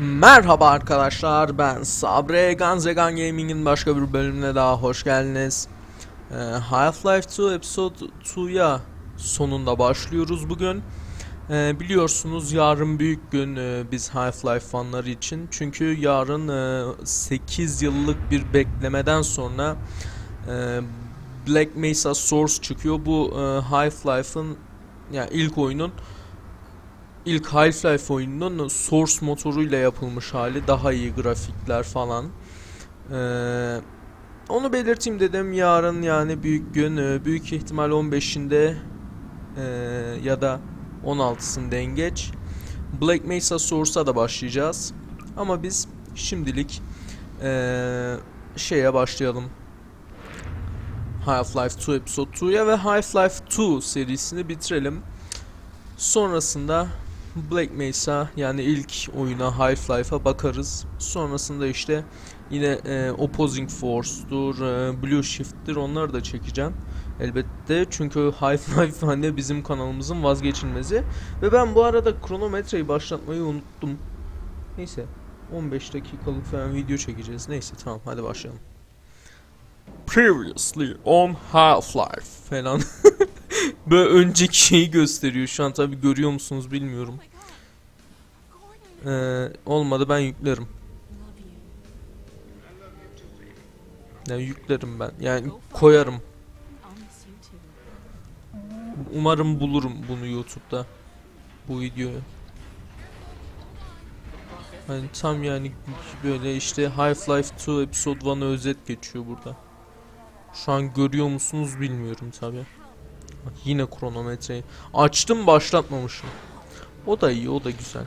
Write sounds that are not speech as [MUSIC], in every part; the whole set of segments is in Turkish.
Merhaba arkadaşlar ben Sabre Ganzegan Gaming'in başka bir bölümüne daha hoş geldiniz. Ee, Half-Life 2 Episode 2'ya sonunda başlıyoruz bugün. Ee, biliyorsunuz yarın büyük gün e, biz Half-Life fanları için. Çünkü yarın e, 8 yıllık bir beklemeden sonra e, Black Mesa Source çıkıyor. Bu e, Half-Life'ın yani ilk oyunun ilk Half-Life oyununun Source motoruyla yapılmış hali. Daha iyi grafikler falan. Ee, onu belirteyim dedim. Yarın yani büyük gün. Büyük ihtimal 15'inde e, ya da 16'sında en geç. Black Mesa Source'a da başlayacağız. Ama biz şimdilik e, şeye başlayalım. Half-Life 2 Episode 2'ya ve Half-Life 2 serisini bitirelim. Sonrasında Black Mesa yani ilk oyuna Half-Life'a bakarız. Sonrasında işte yine e, Opposing Force'dur, e, Blue Shift'tir onları da çekeceğim. Elbette çünkü Half-Life hani bizim kanalımızın vazgeçilmezi. Ve ben bu arada kronometreyi başlatmayı unuttum. Neyse 15 dakikalık falan video çekeceğiz. Neyse tamam hadi başlayalım. Previously on Half-Life falan. [LAUGHS] Böyle önceki şeyi gösteriyor şu an tabi görüyor musunuz bilmiyorum. Ee, olmadı ben yüklerim. Yani yüklerim ben. Yani koyarım. Umarım bulurum bunu YouTube'da. Bu videoyu. Hani tam yani böyle işte Half-Life 2 Episode 1'a özet geçiyor burada. Şu an görüyor musunuz bilmiyorum tabi. Yine kronometreyi. Açtım başlatmamışım. O da iyi o da güzel.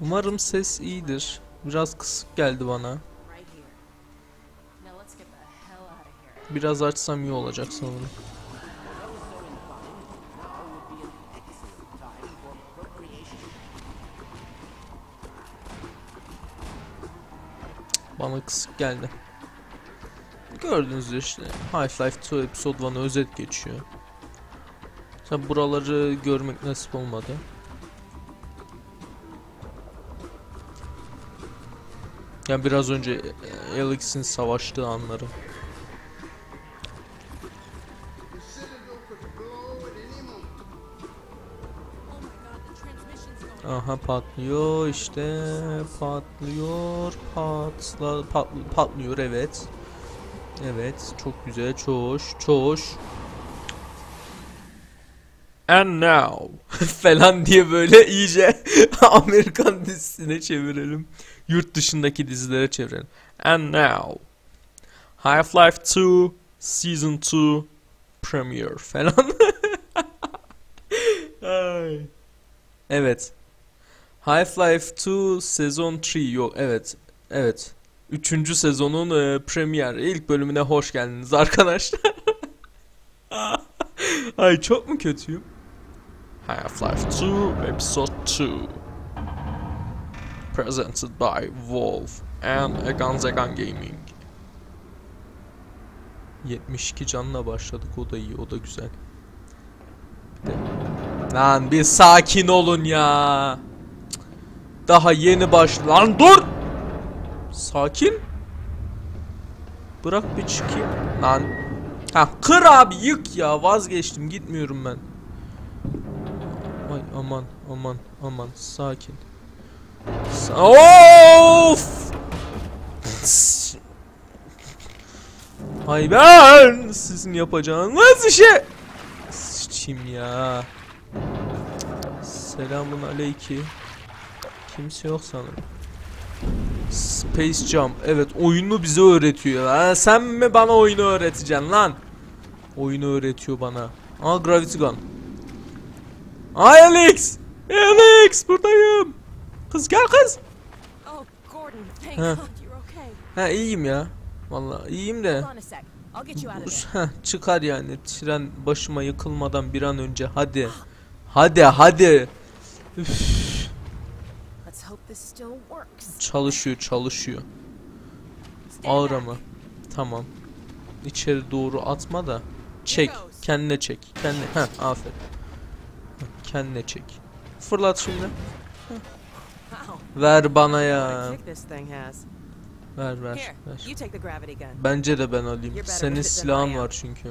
Umarım ses iyidir. Biraz kısık geldi bana. Biraz açsam iyi olacak sanırım. Bana kısık geldi. Gördüğünüz işte Half-Life 2 Episode 1'a özet geçiyor. Tabi buraları görmek nasip olmadı. Yani biraz önce Alex'in savaştığı anları. Aha patlıyor işte patlıyor patla pat, patlıyor evet. Evet çok güzel çoğuş çoğuş and now. [LAUGHS] Falan diye böyle iyice [LAUGHS] Amerikan dizisine çevirelim. Yurt dışındaki dizilere çevirelim. And now. Half-Life 2 Season 2 Premiere falan. [LAUGHS] Evet. Half-Life 2 sezon 3 yok evet. Evet. Üçüncü sezonun e, premier ilk bölümüne hoş geldiniz arkadaşlar. [LAUGHS] Ay çok mu kötüyüm? Half-Life 2 Episode 2 Presented by Valve and Eganzegan Gaming 72 canla başladık o da iyi o da güzel. De- Lan bir sakin olun ya. Daha yeni baş... Lan dur! Sakin. Bırak bir çıkayım. Lan. Ha kır abi yık ya vazgeçtim gitmiyorum ben. Ay aman aman aman sakin. Sa of! Ay ben sizin yapacağınız işe sıçayım ya. Selamun aleyki. Kimse yok sanırım. Space Jump. Evet oyunu bize öğretiyor. Ha, sen mi bana oyunu öğreteceksin lan? Oyunu öğretiyor bana. Aa Gravity Gun. Ay Alex! Alex buradayım. Kız gel kız. Oh, okay. Ha iyiyim ya. Vallahi iyiyim de. Hold on a sec. I'll get you out of there. Heh, çıkar yani tren başıma yıkılmadan bir an önce hadi. Hadi hadi. Üf, çalışıyor çalışıyor. Ağır ama. Tamam. içeri doğru atma da. Çek. Kendine çek. Kendine. Heh aferin. Kendine çek. Fırlat şimdi. Ver bana ya. Ver ver ver. Bence de ben alayım. Senin silahın var çünkü.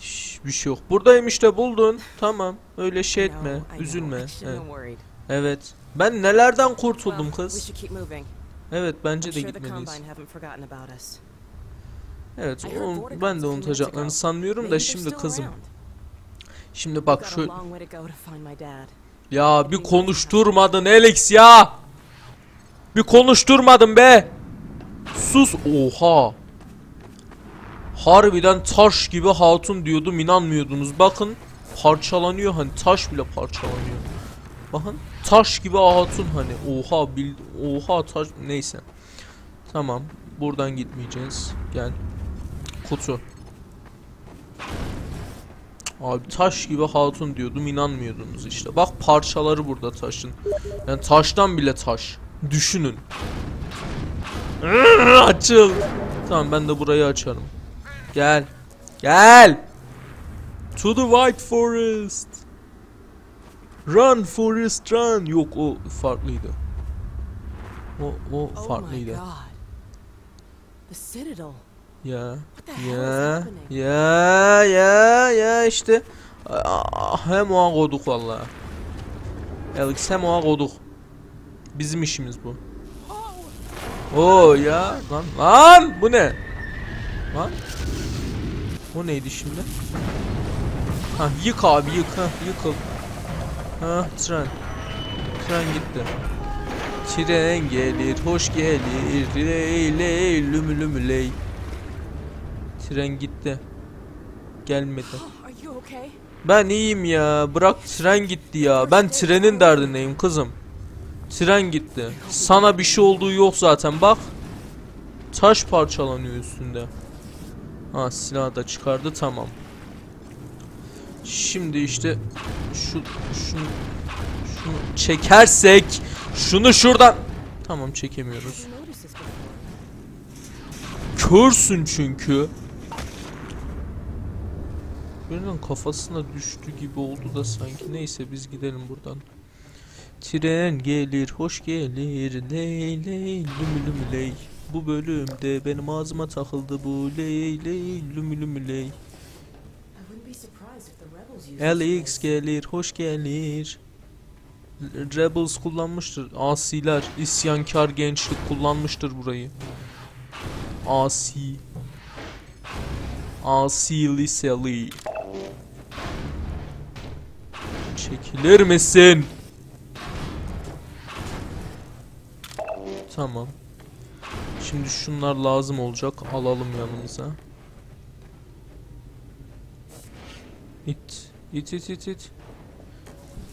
Şş, bir şey yok. Buradayım işte buldun. Tamam. Öyle şey etme. Üzülme. Evet. evet. Ben nelerden kurtuldum kız. Evet bence de gitmeliyiz. Evet. I heard o- border ben de unutacaklarını sanmıyorum da şimdi kızım. Şimdi bak şu ya bir konuşturmadın Alex ya. Bir konuşturmadın be. Sus. Oha. Harbiden taş gibi hatun diyordum inanmıyordunuz. Bakın parçalanıyor hani taş bile parçalanıyor. Bakın taş gibi hatun hani oha bil oha taş neyse. Tamam buradan gitmeyeceğiz. Gel. Kutu. Abi taş gibi hatun diyordum inanmıyordunuz işte. Bak parçaları burada taşın. Yani taştan bile taş. Düşünün. [LAUGHS] Açıl. Tamam ben de burayı açarım. Gel. Gel. To the White Forest. Run Forest run. Yok o farklıydı. O o Oh my farklıydı. god. The Citadel. Ya. What the hell is Ya. Ya ya ya işte. Ah, hem oğa koduk valla. Alex hem oğa koduk. Bizim işimiz bu. Oo ya lan lan bu ne? Lan. O neydi şimdi? Ha yık abi yık ha yıkıl. Ha tren. Tren gitti. Tren gelir hoş gelir ley ley lümü lümü ley. Tren gitti. Gelmedi. Okay? Ben iyiyim ya. Bırak tren gitti ya. Ben trenin derdindeyim kızım. Tren gitti. Sana bir şey olduğu yok zaten bak. Taş parçalanıyor üstünde. Ha silahı da çıkardı tamam. Şimdi işte şu şunu şunu çekersek şunu şuradan tamam çekemiyoruz. Körsün çünkü. Birinin kafasına düştü gibi oldu da sanki. Neyse biz gidelim buradan. Tren gelir, hoş gelir. Ley ley lümü lümü ley. Bu bölümde benim ağzıma takıldı bu ley ley lümü lümü ley. Place. gelir, hoş gelir. Rebels kullanmıştır. Asiler, isyankar gençlik kullanmıştır burayı. Asi. Asi liseli. Çekilir misin? Tamam. Şimdi şunlar lazım olacak. Alalım yanımıza. İt. İt it it it.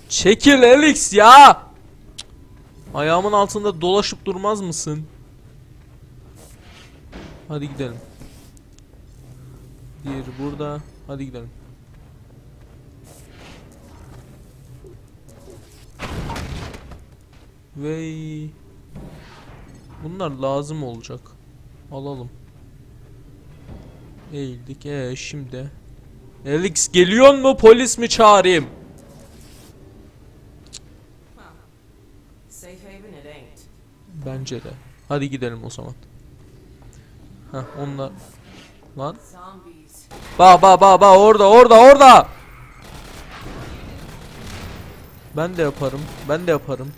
Çekil Alex ya. Ayağımın altında dolaşıp durmaz mısın? Hadi gidelim. Diğeri burada. Hadi gidelim. Vey. Bunlar lazım olacak. Alalım. Eğildik. Ee şimdi. Alex geliyor mu polis mi çağırayım? Bence de. Hadi gidelim o zaman. Heh onlar. Lan. Ba ba ba ba orada orada orada. Ben de yaparım. Ben de yaparım.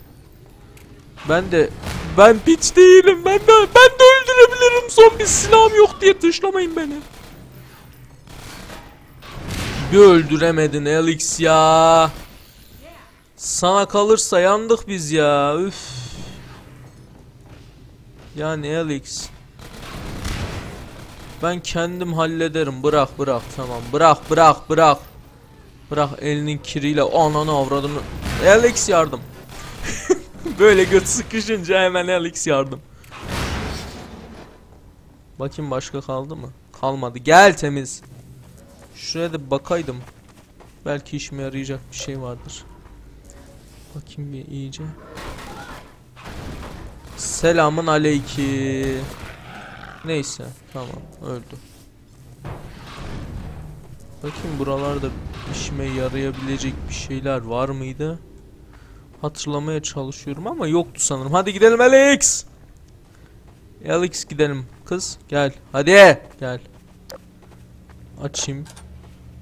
Ben de ben piç değilim. Ben de ben de öldürebilirim. Zombi silahım yok diye dışlamayın beni. Bir öldüremedin Alex ya. Sana kalırsa yandık biz ya. Üf. Yani Alex. Ben kendim hallederim. Bırak bırak tamam. Bırak bırak bırak. Bırak elinin kiriyle ananı avradını. Alex yardım. Böyle göt sıkışınca hemen Alex yardım. Bakayım başka kaldı mı? Kalmadı. Gel temiz. Şuraya da bakaydım. Belki işime yarayacak bir şey vardır. Bakayım bir iyice. Selamın aleyki. Neyse tamam öldü. Bakayım buralarda işime yarayabilecek bir şeyler var mıydı? Hatırlamaya çalışıyorum ama yoktu sanırım. Hadi gidelim Alex. Alex gidelim. Kız gel. Hadi gel. Açayım.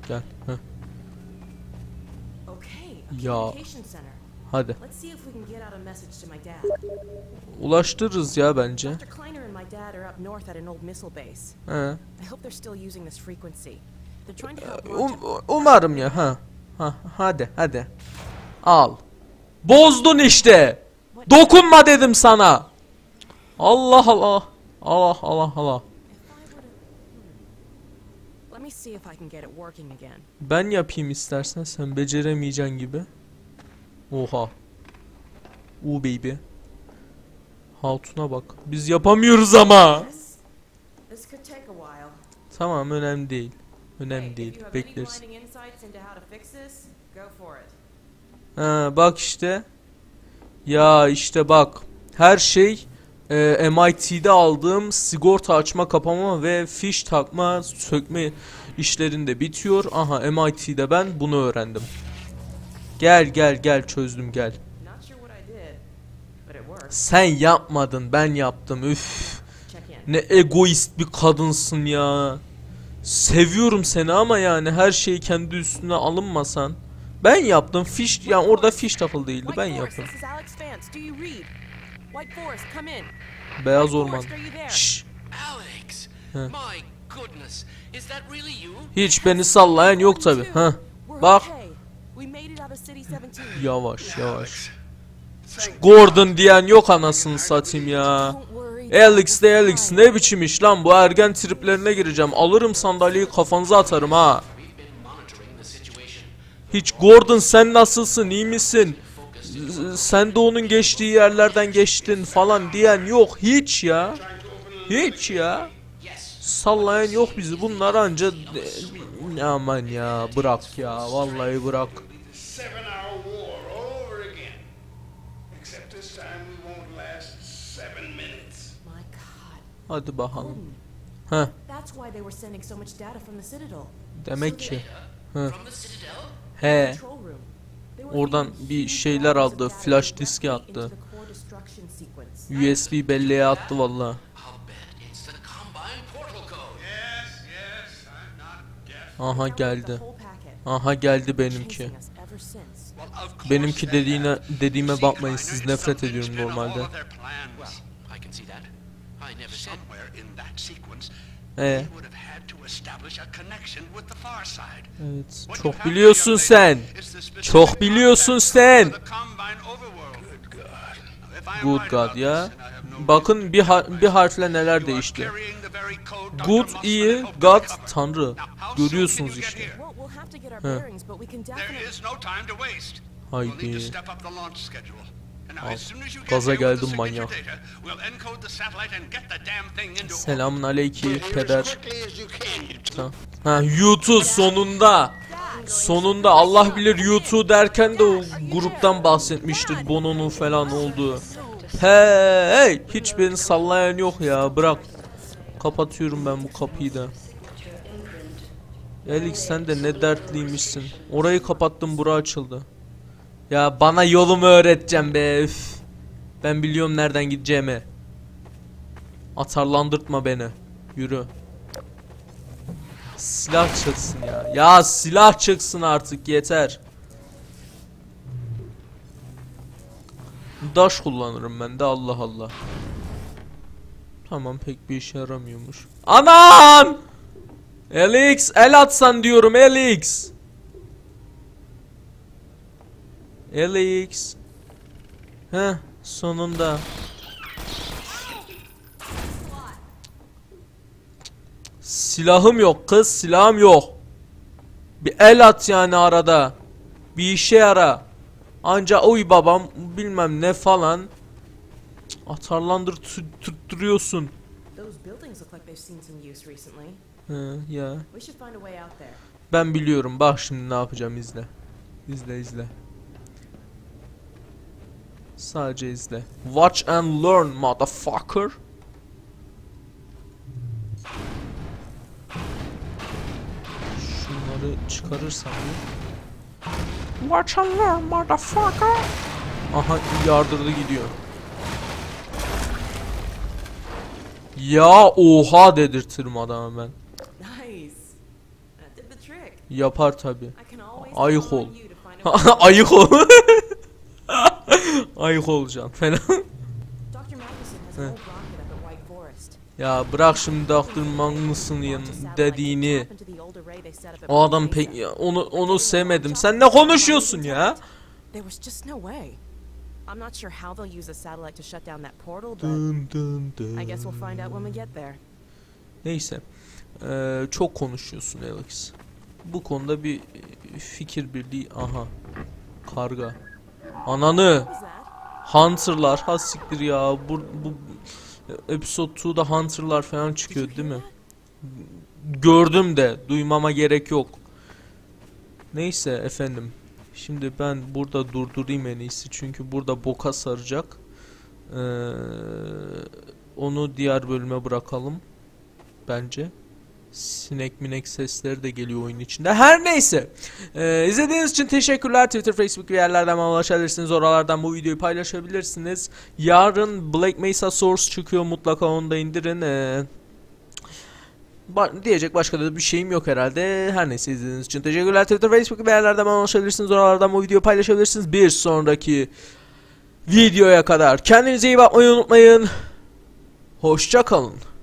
Gel. Heh. Ya. Hadi. Ulaştırırız ya bence. He. Help Um, umarım ya. Ha. Ha hadi hadi. Al. Bozdun işte. Dokunma dedim sana. Allah Allah. Allah Allah Allah. Ben yapayım istersen sen beceremeyeceksin gibi. Oha. U baby. Hatun'a bak. Biz yapamıyoruz ama. Tamam önemli değil. Önemli değil. Bekleriz. Ha, bak işte. Ya işte bak. Her şey e, MIT'de aldığım sigorta açma kapama ve fiş takma sökme işlerinde bitiyor. Aha MIT'de ben bunu öğrendim. Gel gel gel çözdüm gel. Sen yapmadın ben yaptım üf. Ne egoist bir kadınsın ya. Seviyorum seni ama yani her şeyi kendi üstüne alınmasan. Ben yaptım fiş yani orada fiş takıl değildi ben yaptım. Beyaz orman. Şşş. Alex! Huh. My goodness. Is that really you? Hiç beni sallayan yok tabi. Ha. Bak. okay. We made it out of City 17. Yavaş yavaş. Gordon diyen yok anasını satayım ya. Alex de Alex ne biçim iş lan bu ergen triplerine gireceğim. Alırım sandalyeyi kafanıza atarım ha. Hiç Gordon sen nasılsın iyi misin? Sen de onun geçtiği yerlerden geçtin falan diyen yok hiç ya. Hiç ya. Sallayan yok bizi bunlar anca aman ya bırak ya vallahi bırak. Hadi bakalım. Heh demek ki. Citadel? He. Oradan bir şeyler aldı, flash diski attı. USB belleğe attı valla. Aha geldi. Aha geldi benimki. Benimki dediğine dediğime bakmayın siz nefret ediyorum normalde. Ee, evet çok biliyorsun sen. Çok biliyorsun sen. Good God. Ya. Bakın bir har- bir harfle neler değişti. Good iyi, God. Tanrı. Görüyorsunuz işte. to Haydi. Al. Gaza geldim manyak. Selamun aleyki peder. Ha YouTube sonunda. Sonunda Allah bilir YouTube derken de o gruptan bahsetmiştik. Bono'nun falan olduğu. Hey, hiç beni sallayan yok ya. Bırak. Kapatıyorum ben bu kapıyı da. Alex sen de ne dertliymişsin. Orayı kapattım bura açıldı. Ya bana yolumu öğreteceğim be. üf. Ben biliyorum nereden gideceğimi. Atarlandırtma beni. Yürü. Silah çıksın ya. Ya silah çıksın artık yeter. Daş kullanırım ben de Allah Allah. Tamam pek bir işe yaramıyormuş. Anan! Alex el atsan diyorum Alex. Alex. Heh sonunda. Silahım yok kız silahım yok. Bir el at yani arada. Bir işe yara. Anca oy babam bilmem ne falan. Atarlandır tutturuyorsun. He, ya. Ben biliyorum bak şimdi ne yapacağım izle. İzle izle. Sadece izle. Watch and learn motherfucker. Şunları çıkarırsam ya. Watch and learn motherfucker. Aha yardırdı gidiyor. Ya oha dedirtirim adamı ben. Yapar tabi. [LAUGHS] Ayık ol. Ayık [LAUGHS] ol at White Forest. ya bırak şimdi Dr. Magnus'un dediğini. O adam pek onu onu sevmedim. Sen ne konuşuyorsun ya? I'm not sure how they'll use a satellite to shut down that portal, but. I guess we'll find out when we get there. Neyse. Ee, çok konuşuyorsun Alex. Bu konuda bir e, fikir birliği. Aha. Karga. Ananı. Hunter'lar. Ha siktir ya. Bu, bu episode 2'da Hunter'lar falan çıkıyor değil mi? Gördüm de duymama gerek yok. Neyse efendim. Şimdi ben burada durdurayım en iyisi çünkü burada boka saracak. Ee, onu diğer bölüme bırakalım. Bence. Sinek minek sesleri de geliyor oyun içinde. Her neyse. Ee, izlediğiniz için teşekkürler. Twitter, Facebook ve yerlerden bana ulaşabilirsiniz. Oralardan bu videoyu paylaşabilirsiniz. Yarın Black Mesa Source çıkıyor. Mutlaka onu da indirin. Ee, Ba- diyecek başka da bir şeyim yok herhalde. Her neyse izlediğiniz için teşekkürler. Twitter, Facebook ve yerlerden bana ulaşabilirsiniz. Oralardan bu videoyu paylaşabilirsiniz. Bir sonraki videoya kadar kendinize iyi bakmayı unutmayın. Hoşça kalın.